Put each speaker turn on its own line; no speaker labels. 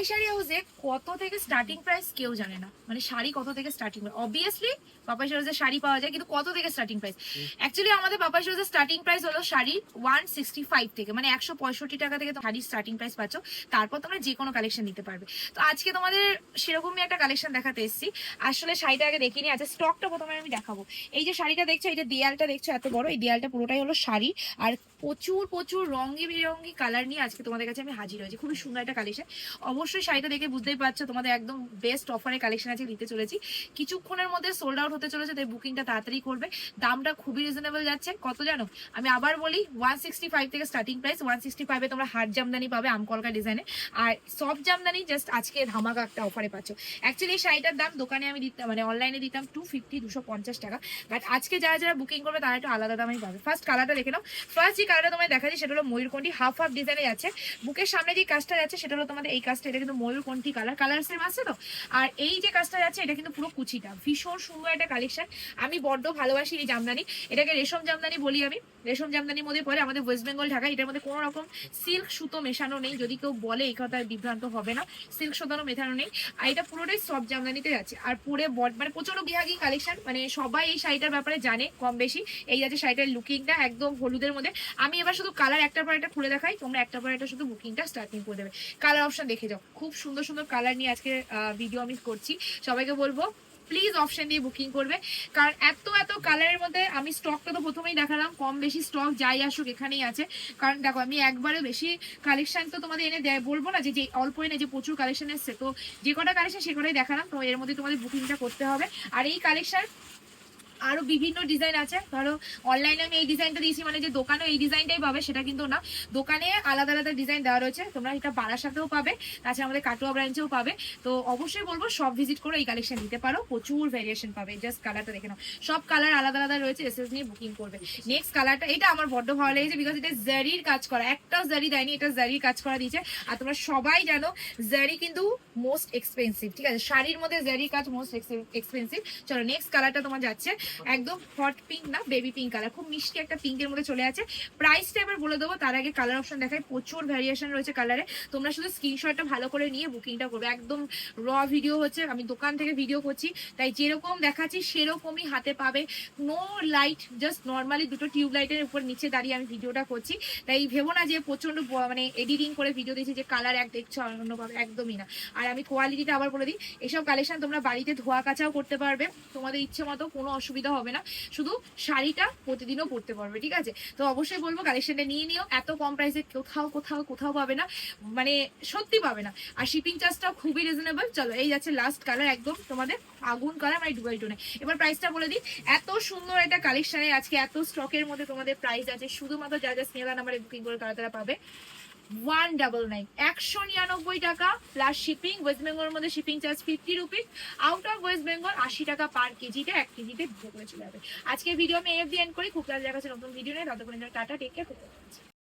পাপাই শাড়ি হাউসে কত থেকে স্টার্টিং প্রাইস কেউ জানে না। মানে শাড়ি কত থেকে স্টার্টিং অবভিয়াসলি পাপাই শাড়িতে শাড়ি পাওয়া যায় কিন্তু কত থেকে স্টার্টিং প্রাইস অ্যাকচুয়ালি আমাদের পাপাই শাড়িতে স্টার্টিং প্রাইস হলো শাড়ি ওয়ান সিক্সটি ফাইভ থেকে মানে একশো পঁয়ষট্টি টাকা থেকে তো শাড়ির স্টার্টিং প্রাইস পাচ্ছ। তারপর তোমরা যে কোনো কালেকশন নিতে পারবে। তো আজকে তোমাদের সেরকমই একটা কালেকশন দেখাতে এসেছি। আসলে শাড়িটা আগে দেখিনি আচ্ছা স্টকটা প্রথমে আমি দেখাবো। এই যে শাড়িটা দেখছ এই যে দেয়ালটা দেখছ এত বড় এই দেয়ালটা পুরোটাই হলো শাড়ি। আর প্রচুর প্রচুর রঙে বেরঙি কালার নিয়ে আজকে তোমাদের কাছে আমি হাজির হয়েছি। খুবই সুন্দর একটা কালেকশন অবশ্যই শাড়িটা দেখে বুঝতেই পারছ, তোমাদের একদম বেস্ট অফারের কালেকশন আছে দিতে চলেছি। কিছুক্ষণের মধ্যে সোল্ড আউট হতে চলেছে, তাই বুকিংটা তাড়াতাড়ি করবে। দামটা খুবই রিজনেবল যাচ্ছে। কত জানো? আমি আবার বলি ওয়ান সিক্সটি ফাইভ থেকে স্টার্টিং প্রাইস ওয়ান সিক্সটি ফাইভে তোমরা হাট জামদানি পাবে, আমকলকা ডিজাইনে আর সফট জামদানি জাস্ট আজকে ধামাকা একটা অফারে পাচ্ছ। অ্যাকচুয়ালি এই শাড়িটার দাম দোকানে আমি দিতাম মানে অনলাইনে দিতাম টু ফিফটি দুশো পঞ্চাশ টাকা। বাট আজকে যারা যারা বুকিং করবে, তারা একটু আলাদা দামই পাবে। ফার্স্ট কালারটা দেখে নাও। ফার্স্ট যে কালারটা তোমায় দেখাচ্ছি, সেটা হলো ময়ূরকণ্ঠী হাফ হাফ ডিজাইনে যাচ্ছে। বুকের সামনে যে কাজটা যাচ্ছে, সেটা হলো তোমাদের এই কাজটা এটা কিন্তু ময়ূরকণ্ঠী কালার কালার সেম আছে তো? আর এই যে কাজটা যাচ্ছে, এটা কিন্তু পুরো কুচিটা। ভীষণ সুন্দর একটা কালেকশন আমি বড্ড ভালোবাসি এই জামদানি। এটাকে রেশম জামদানি বলি আমি। রেশম জামদানির মধ্যে পরে আমাদের ওয়েস্ট বেঙ্গল ঢাকা এটার মধ্যে কোনো রকম সিল্ক সুতো মেশানো নেই। যদি কেউ বলে এই কথা বিভ্রান্ত হবে না। সিল্ক সুতানো মেশানো নেই। আর এটা পুরোটাই সব জামদানিতে যাচ্ছে। আর পরে বড মানে প্রচণ্ড বিহাগী কালেকশন মানে সবাই এই শাড়িটার ব্যাপারে জানে কম বেশি। এই যাচ্ছে শাড়িটার লুকিংটা একদম হলুদের মধ্যে। আমি এবার শুধু কালার একটার পর একটা খুলে দেখাই। তোমরা একটার পর একটা শুধু বুকিংটা স্টার্টিং করে দেবে। কালার অপশন দেখে যাও। খুব সুন্দর সুন্দর কালার নিয়ে আজকে ভিডিও আমি করছি। সবাইকে বলব প্লিজ অপশন দিয়ে বুকিং করবে। কারণ এত এত কালারের মধ্যে আমি স্টকটা তো প্রথমেই দেখালাম, কম বেশি স্টক যাই আসুক এখানেই আছে। কারণ দেখো, আমি একবারে বেশি কালেকশন তো তোমাদের এনে দেয়, বলব না যে যে অল্প এনে যে প্রচুর কালেকশন এসছে, তো যে কটা কালেকশন সে কটাই দেখালাম। তো এর মধ্যে তোমাদের বুকিংটা করতে হবে। আর এই কালেকশন আরও বিভিন্ন ডিজাইন আছে। ধরো অনলাইনে আমি এই ডিজাইনটা দিয়েছি মানে যে দোকানেও এই ডিজাইনটাই পাবে, সেটা কিন্তু না। দোকানে আলাদা আলাদা ডিজাইন দেওয়া রয়েছে। তোমরা এটা বারাসাতেও পাবে, তাছাড়া আমাদের কাটোয়া ব্রাঞ্চেও পাবে। তো অবশ্যই বলব, সব ভিজিট করে এই কালেকশন নিতে পারো। প্রচুর ভেরিয়েশন পাবে। জাস্ট কালারটা দেখে নাও। সব কালার আলাদা আলাদা রয়েছে এসএস নিয়ে বুকিং করবে। নেক্সট কালারটা এটা আমার বড্ড ভালো লেগেছে বিকজ এটা জারির কাজ করা। একটাও জারি দেয়নি, এটা জারির কাজ করা দিয়েছে। আর তোমরা সবাই জানো জারি কিন্তু মোস্ট এক্সপেন্সিভ ঠিক আছে? শাড়ির মধ্যে জারির কাজ মোস্ট এক্সপেন্সিভ চলো নেক্সট কালারটা তোমার যাচ্ছে। একদম হট পিঙ্ক না বেবি পিঙ্ক কালার খুব মিষ্টি একটা পিঙ্কের মধ্যে চলে আছে। প্রাইসটা এবার বলে দেবো, তার আগে কালার অপশন দেখায় প্রচুর ভ্যারিয়েশন রয়েছে কালারে তোমরা শুধু স্ক্রিনশটটা ভালো করে নিয়ে বুকিংটা করবে। একদম র ভিডিও হচ্ছে, আমি দোকান থেকে ভিডিও করছি। তাই যেরকম দেখাচ্ছি, সেরকমই হাতে পাবে। নো লাইট জাস্ট নর্মালি দুটো টিউব লাইটের উপর নিচে দাঁড়িয়ে আমি ভিডিওটা করছি। তাই ভেবো না যে প্রচণ্ড মানে এডিটিং করে ভিডিও দিয়েছি যে কালার এক দেখছ অন্যভাবে একদমই না। আর আমি কোয়ালিটিটা আবার বলে দিই, এসব কালেকশন তোমরা বাড়িতে ধোয়া কাচাও করতে পারবে। তোমাদের ইচ্ছে মতো কোনো অসুবিধা হবে না। শুধু শাড়িটা প্রতিদিনও পরতে পারবে, ঠিক আছে? তো অবশ্যই বলব কালেকশনটা নিয়ে নিও। এত কম প্রাইসে কোথাও কোথাও কোথাও পাবে না। মানে সত্যি পাবে না। আর শিপিং চার্জটাও খুবই রিজনেবল চলো, এই যাচ্ছে লাস্ট কালার একদম তোমাদের আগুন কালার মানে ডুবাই টোনে এবার প্রাইসটা বলে দিই। এত সুন্দর একটা কালেকশনে আজকে এত স্টকের মধ্যে তোমাদের প্রাইস আছে। শুধুমাত্র যা যা স্নেহা নাম্বারে বুকিং করে তারা তারা পাবে। ওয়ান ডাবল নাইন একশো নিরানব্বই টাকা প্লাস শিপিং ওয়েস্ট বেঙ্গলের মধ্যে shipping charge fifty rupees out of West Bengal আশি টাকা পার কেজিতে এক কেজিতে বুক করে চলে যাবে। আজকে ভিডিও আমি এফ এন্ড করি। খুব কাজ দেখাচ্ছে নতুন ভিডিও নেই ততক্ষণ টাটা টেক কেয়ার